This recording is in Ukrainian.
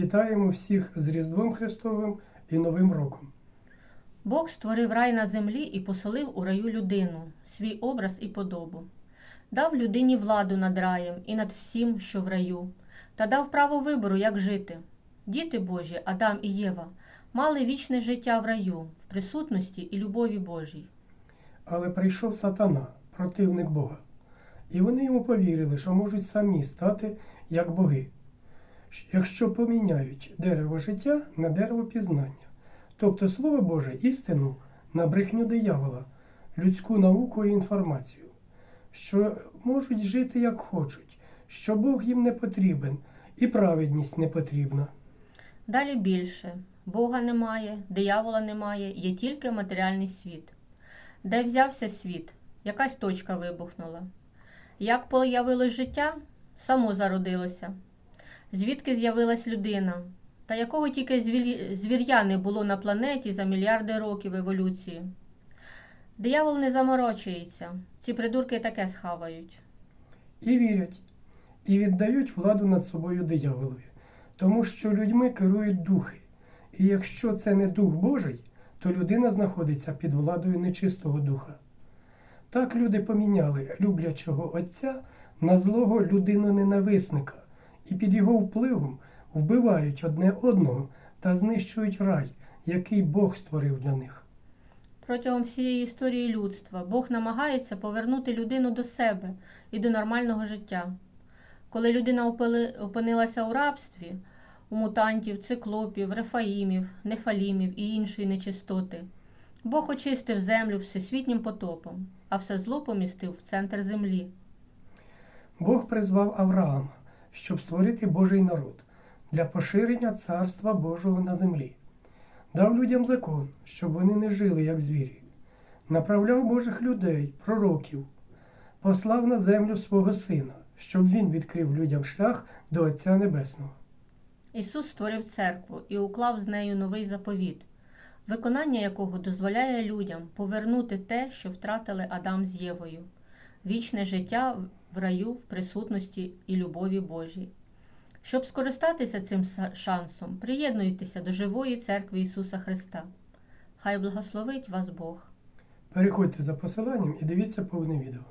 Вітаємо всіх з Різдвом Христовим і Новим роком. Бог створив рай на землі і поселив у раю людину, свій образ і подобу. Дав людині владу над раєм і над всім, що в раю, та дав право вибору, як жити. Діти Божі, Адам і Єва, мали вічне життя в раю, в присутності і любові Божій. Але прийшов сатана, противник Бога, і вони йому повірили, що можуть самі стати як боги, якщо поміняють дерево життя на дерево пізнання, тобто Слово Боже, істину на брехню диявола, людську науку і інформацію, що можуть жити як хочуть, що Бог їм не потрібен і праведність не потрібна. Далі більше Бога немає, диявола немає, є тільки матеріальний світ. Де взявся світ, якась точка вибухнула. Як появилось життя, само зародилося. Звідки з'явилась людина, та якого тільки звір'я не було на планеті за мільярди років еволюції. Диявол не заморочується, ці придурки таке схавають. і вірять, і віддають владу над собою дияволові, тому що людьми керують духи. І якщо це не дух Божий, то людина знаходиться під владою нечистого духа. Так люди поміняли люблячого Отця на злого людину-ненависника, і під його впливом вбивають одне одного та знищують рай, який Бог створив для них. Протягом всієї історії людства Бог намагається повернути людину до себе і до нормального життя. Коли людина опинилася у рабстві, у мутантів, циклопів, рефаїмів, нефалімів і іншої нечистоти, Бог очистив землю всесвітнім потопом, а все зло помістив в центр землі. Бог призвав Авраама, щоб створити Божий народ для поширення царства Божого на землі. Дав людям закон, щоб вони не жили як звірі, направляв Божих людей, пророків, послав на землю свого сина, щоб він відкрив людям шлях до Отця Небесного. Ісус створив церкву і уклав з нею новий заповіт, виконання якого дозволяє людям повернути те, що втратили Адам з Євою, вічне життя в раю в присутності і любові Божій. Щоб скористатися цим шансом, приєднуйтеся до живої церкви Ісуса Христа. Хай благословить вас Бог. Переходьте за посиланням і дивіться повне відео.